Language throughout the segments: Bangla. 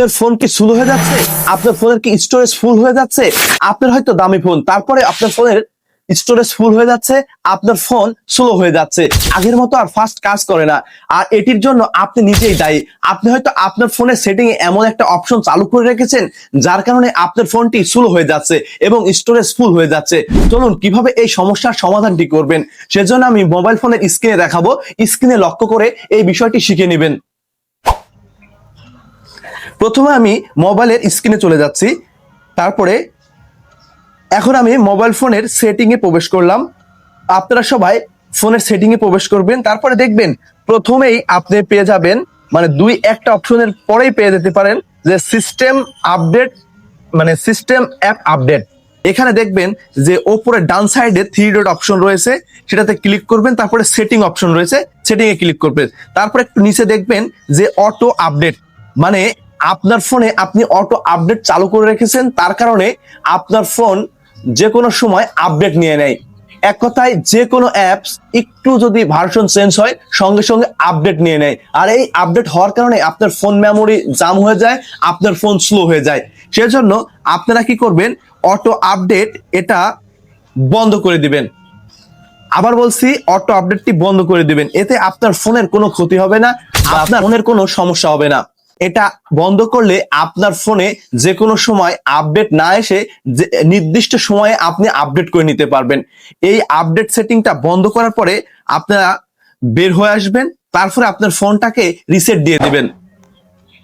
আপনার ফোন কি স্লো হয়ে যাচ্ছে? আপনার ফোনের কি স্টোরেজ ফুল হয়ে যাচ্ছে? আপনার হয়তো দামি ফোন তারপরে আপনার ফোনের স্টোরেজ ফুল হয়ে যাচ্ছে, আপনার ফোন স্লো হয়ে যাচ্ছে। আগের মতো আর ফাস্ট কাজ করে না। আর এটির জন্য আপনি নিজেই দায়ী। আপনি হয়তো আপনার ফোনের সেটিং এ এমন একটা অপশন চালু করে রেখেছেন, যার কারণে আপনার ফোনটি স্লো হয়ে যাচ্ছে এবং স্টোরেজ ফুল হয়ে যাচ্ছে। চলুন, কীভাবে এই সমস্যার সমাধানটি করবেন? সেজন্য আমি মোবাইল ফোনের স্ক্রিনে দেখাবো। স্ক্রিনে লক্ষ্য করে এই বিষয়টি শিখে নেবেন। প্রথমে আমি মোবাইলের স্ক্রিনে চলে যাচ্ছি, তারপরে এখন আমি মোবাইল ফোনের সেটিং এ প্রবেশ করলাম। আপনারা সবাই ফোনের সেটিং এ প্রবেশ করবেন, তারপরে দেখবেন প্রথমেই আপনি পেয়ে যাবেন মানে দুই একটা অপশনের পরেই পেয়ে যেতে পারেন যে সিস্টেম আপডেট মানে সিস্টেম অ্যাপ আপডেট। এখানে দেখবেন যে ওপরে ডান সাইডে থ্রি ডট অপশন রয়েছে, সেটাতে ক্লিক করবেন, তারপরে সেটিং অপশন রয়েছে সেটিং এ ক্লিক করবেন। তারপরে একটু নিচে দেখবেন যে অটো আপডেট। মানে আপনার ফোনে আপনি অটো আপডেট চালু করে রেখেছেন, তার কারণে আপনার ফোন যে কোনো সময় আপডেট নিয়ে নেয়। এক কথায় যে কোনো অ্যাপস একটু যদি ভার্সন চেঞ্জ হয়, সঙ্গে সঙ্গে আপডেট নিয়ে নেয়। আর এই আপডেট হওয়ার কারণে আপনার ফোন মেমোরি জাম হয়ে যায়, আপনার ফোন স্লো হয়ে যায়। সেজন্য আপনারা কি করবেন অটো আপডেট এটা বন্ধ করে দিবেন। আবার বলছি অটো আপডেটটি বন্ধ করে দিবেন। এতে আপনার ফোনের কোনো ক্ষতি হবে না, আপনার ফোনের কোনো সমস্যা হবে না। এটা বন্ধ করলে আপনার ফোনে যে কোনো সময় আপডেট না এসে নির্দিষ্ট সময়ে আপনি আপডেট করে নিতে পারবেন। এই আপডেট সেটিংটা বন্ধ করার পরে আপনারা বের হয়ে আসবেন, তারপরে আপনার ফোনটাকে রিসেট দিয়ে দিবেন।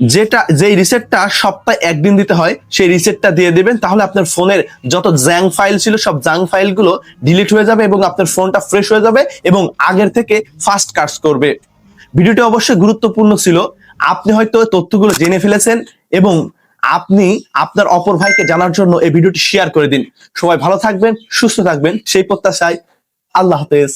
যেটা, যেই রিসেটটা সপ্তাহে একদিন দিতে হয়, সেই রিসেটটা দিয়ে দেবেন, তাহলে আপনার ফোনের যত জ্যাং ফাইল ছিল, সব জাং ফাইলগুলো ডিলিট হয়ে যাবে এবং আপনার ফোনটা ফ্রেশ হয়ে যাবে এবং আগের থেকে ফাস্ট কাজ করবে। ভিডিওটি অবশ্যই গুরুত্বপূর্ণ ছিল। আপনি হয়তো তথ্যগুলো জেনে ফেলেছেন এবং আপনি আপনার অপর ভাইকে জানার জন্য এই ভিডিওটি শেয়ার করে দিন। সবাই ভালো থাকবেন, সুস্থ থাকবেন, সেই প্রত্যাশায় আল্লাহ হাফেজ।